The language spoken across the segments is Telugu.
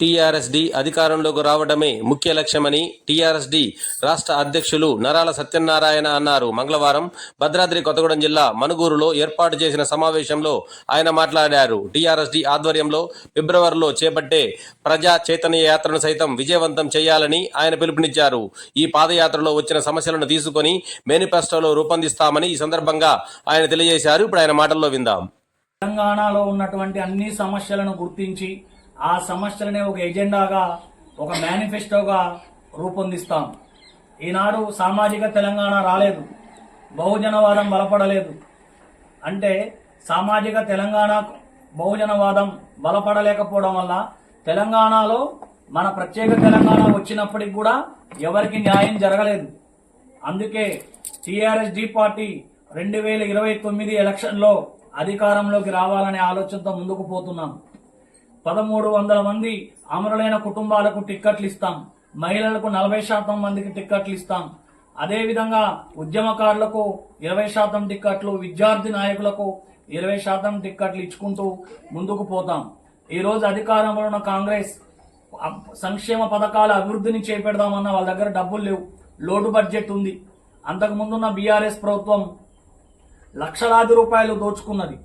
టీఆర్ఎస్డి అధికారంలోకి రావడమే ముఖ్య లక్ష్యమని టీఆర్ఎస్డి రాష్ట్ర అధ్యక్షులు నరాల సత్యనారాయణ అన్నారు. మంగళవారం భద్రాద్రి కొత్తగూడెం జిల్లా మనుగూరులో ఏర్పాటు చేసిన సమావేశంలో ఆయన మాట్లాడారు. టీఆర్ఎస్డి ఆధ్వర్యంలో ఫిబ్రవరిలో చేపట్టే ప్రజా చైతన్య యాత్రను సైతం విజయవంతం చేయాలని ఆయన పిలుపునిచ్చారు. ఈ పాదయాత్రలో వచ్చిన సమస్యలను తీసుకొని మేనిఫెస్టోలో రూపొందిస్తామని ఈ సందర్భంగా ఆయన తెలియజేశారు. ఇప్పుడు ఆయన మాటల్లో విందాం. తెలంగాణలో ఉన్నటువంటి అన్ని సమస్యలను గుర్తించి ఆ సమస్యలనే ఒక ఎజెండాగా ఒక మేనిఫెస్టోగా రూపొందిస్తాం. ఈనాడు సామాజిక తెలంగాణ రాలేదు. బహుజనవాదం బలపడలేదు. అంటే సామాజిక తెలంగాణ బహుజనవాదం బలపడలేకపోవడం వల్ల తెలంగాణలో మన ప్రత్యేక తెలంగాణ వచ్చినప్పటికి కూడా ఎవరికి న్యాయం జరగలేదు. అందుకే టీఆర్ఎస్ డి పార్టీ రెండు వేల ఇరవై తొమ్మిది ఎలక్షన్లో అధికారంలోకి రావాలనే ఆలోచనతో ముందుకు పోతున్నాం. పదమూడు వందల మంది అమరులైన కుటుంబాలకు టిక్కెట్లు ఇస్తాం. మహిళలకు నలభై శాతం మందికి టిక్కెట్లు ఇస్తాం. అదేవిధంగా ఉద్యమకారులకు ఇరవై శాతం టిక్కెట్లు విద్యార్థి నాయకులకు ఇరవై శాతం టిక్కెట్లు ఇచ్చుకుంటూ ముందుకు పోతాం. ఈరోజు అధికారంలో ఉన్న కాంగ్రెస్ సంక్షేమ పథకాల అభివృద్ధిని చేపెడదామన్న వాళ్ళ దగ్గర డబ్బులు లేవు. లోటు బడ్జెట్ ఉంది. అంతకుముందున్న బీఆర్ఎస్ ప్రభుత్వం లక్షలాది రూపాయలు దోచుకున్నది.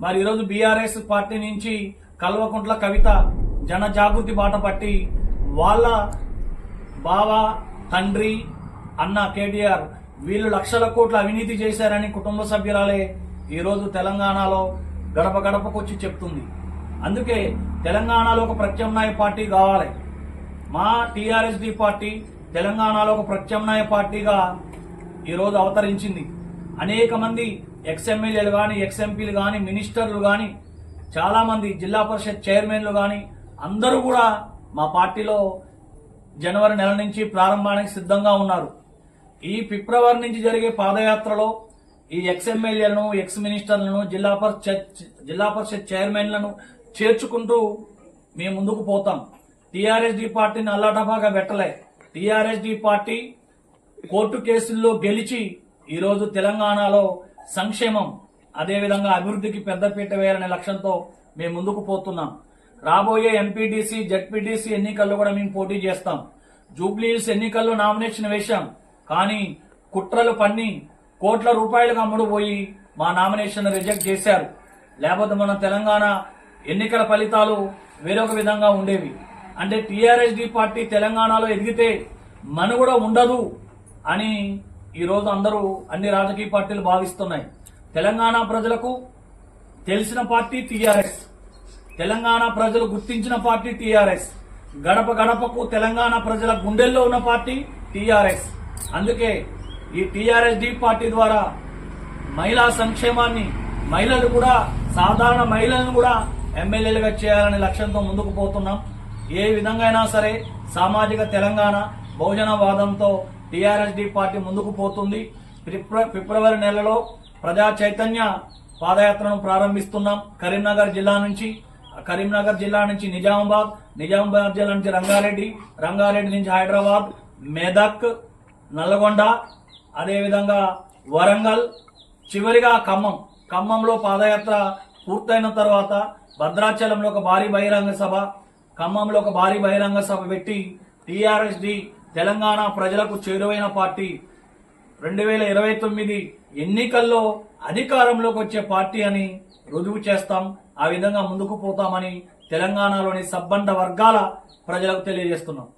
మరి ఈరోజు బీఆర్ఎస్ పార్టీ నుంచి కల్వకుంట్ల కవిత జన జాగృతి బాట పట్టి వాళ్ళ బావ తండ్రి అన్న కేటీఆర్ వీళ్ళు లక్షల కోట్ల అవినీతి చేశారని కుటుంబ సభ్యురాలే ఈరోజు తెలంగాణలో గడప గడపకొచ్చి చెప్తుంది. అందుకే తెలంగాణలో ఒక ప్రత్యామ్నాయ పార్టీ కావాలి. మా టీఆర్ఎస్డి పార్టీ తెలంగాణలో ఒక ప్రత్యామ్నాయ పార్టీగా ఈరోజు అవతరించింది. అనేక మంది ఎక్స్ఎమ్మెల్యేలు కానీ ఎక్స్ఎంపీలు కానీ మినిస్టర్లు కానీ చాలా మంది జిల్లా పరిషత్ చైర్మన్లు కానీ అందరూ కూడా మా పార్టీలో జనవరి నెల నుంచి ప్రారంభానికి సిద్ధంగా ఉన్నారు. ఈ ఫిబ్రవరి నుంచి జరిగే పాదయాత్రలో ఈ ఎక్స్ ఎమ్మెల్యేలను ఎక్స్ మినిస్టర్లను జిల్లా పరిషత్ జిల్లా పరిషత్ చైర్మన్లను చేర్చుకుంటూ మేము ముందుకు పోతాం. టీఆర్ఎస్డి పార్టీని అల్లాటపాగా పెట్టలే. టీఆర్ఎస్డి పార్టీ కోర్టు కేసుల్లో గెలిచి ఈరోజు తెలంగాణలో సంక్షేమం అదేవిధంగా అభివృద్ధికి పెద్దపీట వేయాలనే లక్ష్యంతో మేము ముందుకు పోతున్నాం. రాబోయే ఎంపీటీసీ జడ్పీటీసీ ఎన్నికల్లో కూడా మేము పోటీ చేస్తాం. జూబ్లీహిల్స్ ఎన్నికల్లో నామినేషన్ వేశాం. కానీ కుట్రలు పన్ని కోట్ల రూపాయలకు అమ్ముడు పోయి మా నామినేషన్ రిజెక్ట్ చేశారు. లేకపోతే మన తెలంగాణ ఎన్నికల ఫలితాలు వేరొక విధంగా ఉండేవి. అంటే టీఆర్ఎస్డి పార్టీ తెలంగాణలో ఎదిగితే మనుగడ ఉండదు అని ఈరోజు అందరూ అన్ని రాజకీయ పార్టీలు భావిస్తున్నాయి. తెలంగాణ ప్రజలకు తెలిసిన పార్టీ టీఆర్ఎస్. తెలంగాణ ప్రజలు గుర్తించిన పార్టీ టీఆర్ఎస్. గడప గడపకు తెలంగాణ ప్రజల గుండెల్లో ఉన్న పార్టీ టీఆర్ఎస్. అందుకే ఈ టీఆర్ఎస్ డి పార్టీ ద్వారా మహిళా సంక్షేమాన్ని మహిళలు కూడా సాధారణ మహిళలను కూడా ఎమ్మెల్యేలుగా చేయాలనే లక్ష్యంతో ముందుకు పోతున్నాం. ఏ విధంగా అయినా సరే సామాజిక తెలంగాణ బహుజనవాదంతో టీఆర్ఎస్ డి పార్టీ ముందుకు పోతుంది. ఫిబ్రవరి నెలలో ప్రజా చైతన్య పాదయాత్రను ప్రారంభిస్తున్నాం. కరీంనగర్ జిల్లా నుంచి కరీంనగర్ జిల్లా నుంచి నిజామాబాద్ నిజామాబాద్ జిల్లా నుంచి రంగారెడ్డి రంగారెడ్డి నుంచి హైదరాబాద్ మెదక్ నల్గొండ అదేవిధంగా వరంగల్ చివరిగా ఖమ్మం. ఖమ్మంలో పాదయాత్ర పూర్తయిన తర్వాత భద్రాచలంలో ఒక భారీ బహిరంగ సభ ఖమ్మంలో ఒక భారీ బహిరంగ సభ పెట్టి టీఆర్ఎస్డి తెలంగాణ ప్రజలకు చేరువైన పార్టీ రెండు వేల ఇరవై తొమ్మిది ఎన్నికల్లో అధికారంలోకి వచ్చే పార్టీ అని రుజువు చేస్తాం. ఆ విధంగా ముందుకు పోతామని తెలంగాణలోని సబ్బండ వర్గాల ప్రజలకు తెలియజేస్తున్నాం.